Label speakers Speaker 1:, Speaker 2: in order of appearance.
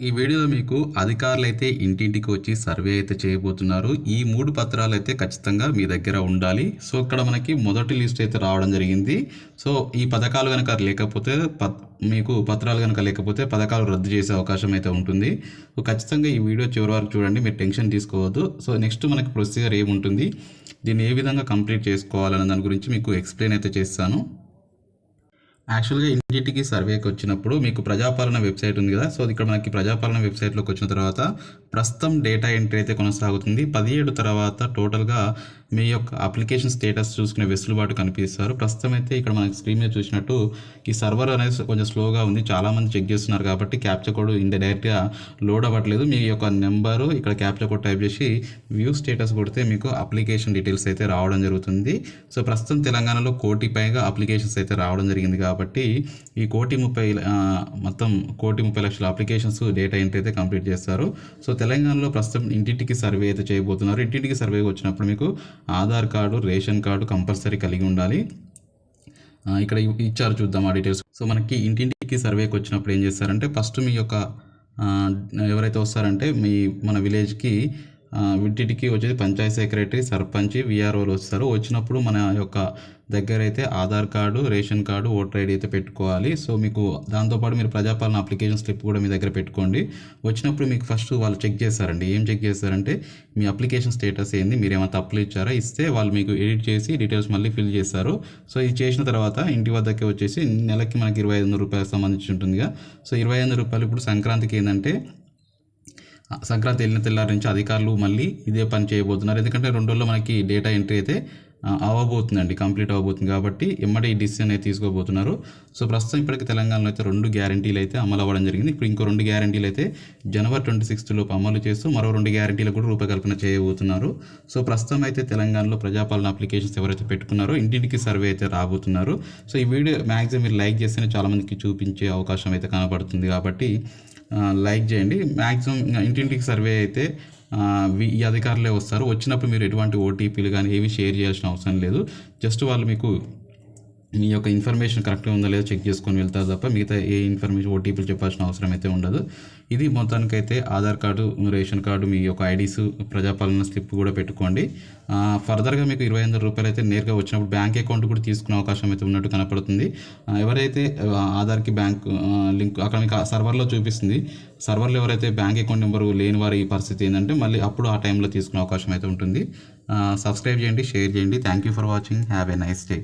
Speaker 1: ఈ వీడియోలో మీకు అధికారులు అయితే ఇంటింటికి వచ్చి సర్వే అయితే చేయబోతున్నారు. ఈ మూడు పత్రాలు అయితే ఖచ్చితంగా మీ దగ్గర ఉండాలి. సో ఇక్కడ మనకి మొదటి లిస్ట్ అయితే రావడం జరిగింది. సో ఈ పథకాలు కనుక లేకపోతే మీకు పత్రాలు కనుక లేకపోతే పథకాలు రద్దు చేసే అవకాశం అయితే ఉంటుంది. సో ఖచ్చితంగా ఈ వీడియో చివరి వరకు చూడండి. మీరు టెన్షన్ తీసుకోవద్దు. సో నెక్స్ట్ మనకి ప్రొసీజర్ ఏముంటుంది? దీన్ని ఏ విధంగా కంప్లీట్ చేసుకోవాలనే దాని గురించి మీకు ఎక్స్ప్లెయిన్ అయితే చేస్తాను. యాక్చువల్గా ఇంటింటికి సర్వేకి వచ్చినప్పుడు మీకు ప్రజాపాలన వెబ్సైట్ ఉంది కదా సో ఇక్కడ మనకి ప్రజాపాలన వెబ్సైట్లోకి వచ్చిన తర్వాత ప్రస్తుతం డేటా ఎంట్రీ అయితే కొనసాగుతుంది. పదిహేడు తర్వాత టోటల్గా మీ యొక్క అప్లికేషన్ స్టేటస్ చూసుకునే వెసులుబాటు కనిపిస్తారు. ప్రస్తుతం అయితే ఇక్కడ మనకి స్క్రీన్ మీద చూసినట్టు ఈ సర్వర్ అనేది కొంచెం స్లోగా ఉంది. చాలామంది చెక్ చేస్తున్నారు కాబట్టి క్యాప్చర్ కోడ్ ఇండి డైరెక్ట్గా లోడ్ అవ్వట్లేదు. మీ యొక్క నెంబరు ఇక్కడ క్యాప్చర్ కోడ్ టైప్ చేసి వ్యూ స్టేటస్ కొడితే మీకు అప్లికేషన్ డీటెయిల్స్ అయితే రావడం జరుగుతుంది. సో ప్రస్తుతం తెలంగాణలో కోటి పైగా అప్లికేషన్స్ అయితే రావడం జరిగింది కాబట్టి ఈ కోటి ముప్పై మొత్తం కోటి ముప్పై లక్షల అప్లికేషన్స్ డేటా ఎంట్రీ అయితే కంప్లీట్ చేస్తారు. సో తెలంగాణలో ప్రస్తుతం ఇంటింటికి సర్వే అయితే చేయబోతున్నారు. ఇంటింటికి సర్వే వచ్చినప్పుడు మీకు Aadhaar card ration card compulsory కలిగి ఉండాలి. ఇక్కడ ఇచ్చారు చూద్దాం ఆ డీటెయిల్స్. సో మనకి ఇంటింటికి సర్వేకి వచ్చినప్పుడు ఏం చేస్తారంటే ఫస్ట్ మీ యొక్క ఎవరైతే వస్తారంటే మీ మన విలేజ్కి ఆ, వచ్చేసి వచ్చేది పంచాయత్ సెక్రటరీ సర్పంచ్ విఆర్ఓలు వస్తారు. వచ్చినప్పుడు మన యొక్క దగ్గర అయితే Aadhaar card ration card voter ID అయితే పెట్టుకోవాలి. సో మీకు దాంతోపాటు మీరు ప్రజాపాలన అప్లికేషన్ స్లిప్ కూడా మీ దగ్గర పెట్టుకోండి. వచ్చినప్పుడు మీకు ఫస్ట్ వాళ్ళు చెక్ చేస్తారండి. ఏం చెక్ చేస్తారంటే మీ అప్లికేషన్ స్టేటస్ ఏంది మీరు ఏమైనా తప్పులు ఇచ్చారా? ఇస్తే వాళ్ళు మీకు ఎడిట్ చేసి డీటెయిల్స్ మళ్ళీ ఫిల్ చేస్తారు. సో ఇది చేసిన తర్వాత ఇంటి వద్దకే వచ్చేసి నెలకి మనకి ఇరవై ఐదు రూపాయలకు సంబంధించి ఉంటుందిగా సో ఇరవై ఐదు రూపాయలు ఇప్పుడు సంక్రాంతికి ఏంటంటే సంక్రాంతి వెళ్ళిన తెల్లారి నుంచి అధికారులు మళ్ళీ ఇదే పని చేయబోతున్నారు. ఎందుకంటే రెండు రోజుల్లో మనకి డేటా ఎంట్రీ అయితే అవ్వబోతుందండి కంప్లీట్ అవ్వబోతుంది కాబట్టి ఎమ్మడే ఈ డిసిషన్ అయితే తీసుకోబోతున్నారు. సో ప్రస్తుతం ఇప్పటికి తెలంగాణలో అయితే రెండు గ్యారంటీలు అయితే అమలు అవ్వడం జరిగింది. ఇప్పుడు ఇంకో రెండు గ్యారంటీలు అయితే జనవరి ట్వంటీ సిక్స్త్ లోపు అమలు చేస్తూ మరో రెండు గ్యారంటీలు కూడా రూపకల్పన చేయబోతున్నారు. సో ప్రస్తుతం అయితే తెలంగాణలో ప్రజాపాలన అప్లికేషన్స్ ఎవరైతే పెట్టుకున్నారో ఇంటింటికి సర్వే అయితే రాబోతున్నారు. సో ఈ వీడియో మ్యాక్సిమం మీరు లైక్ చేస్తేనే చాలామందికి చూపించే అవకాశం అయితే కనబడుతుంది కాబట్టి లైక్ చేయండి. మ్యాక్సిమం ఇంటింటికి సర్వే అయితే ఈ అధికారులే వస్తారు. వచ్చినప్పుడు మీరు ఎటువంటి ఓటీపీలు కానీ ఏవి షేర్ చేయాల్సిన అవసరం లేదు. జస్ట్ వాళ్ళు మీకు మీ యొక్క ఇన్ఫర్మేషన్ కరెక్ట్గా ఉందో లేదో చెక్ చేసుకొని వెళ్తారు తప్ప మిగతా ఏ ఇన్ఫర్మేషన్ ఓటీపీలు చెప్పాల్సిన అవసరం అయితే ఉండదు. ఇది మొత్తానికైతే ఆధార్ కార్డు రేషన్ కార్డు మీ యొక్క ఐడీస్ ప్రజాపాలన స్లిప్ కూడా పెట్టుకోండి. ఫర్దర్గా మీకు ఇరవై ఐదు రూపాయలు అయితే నేరుగా వచ్చినప్పుడు బ్యాంక్ అకౌంట్ కూడా తీసుకునే అవకాశం అయితే ఉన్నట్టు కనపడుతుంది. ఎవరైతే ఆధార్కి బ్యాంక్ లింక్ అక్కడ మీకు సర్వర్లో చూపిస్తుంది. సర్వర్లో ఎవరైతే బ్యాంక్ అకౌంట్ నెంబర్ లేని వారి పరిస్థితి ఏంటంటే మళ్ళీ అప్పుడు ఆ టైంలో తీసుకునే అవకాశం అయితే ఉంటుంది. సబ్స్క్రైబ్ చేయండి షేర్ చేయండి. Thank you for watching have a nice day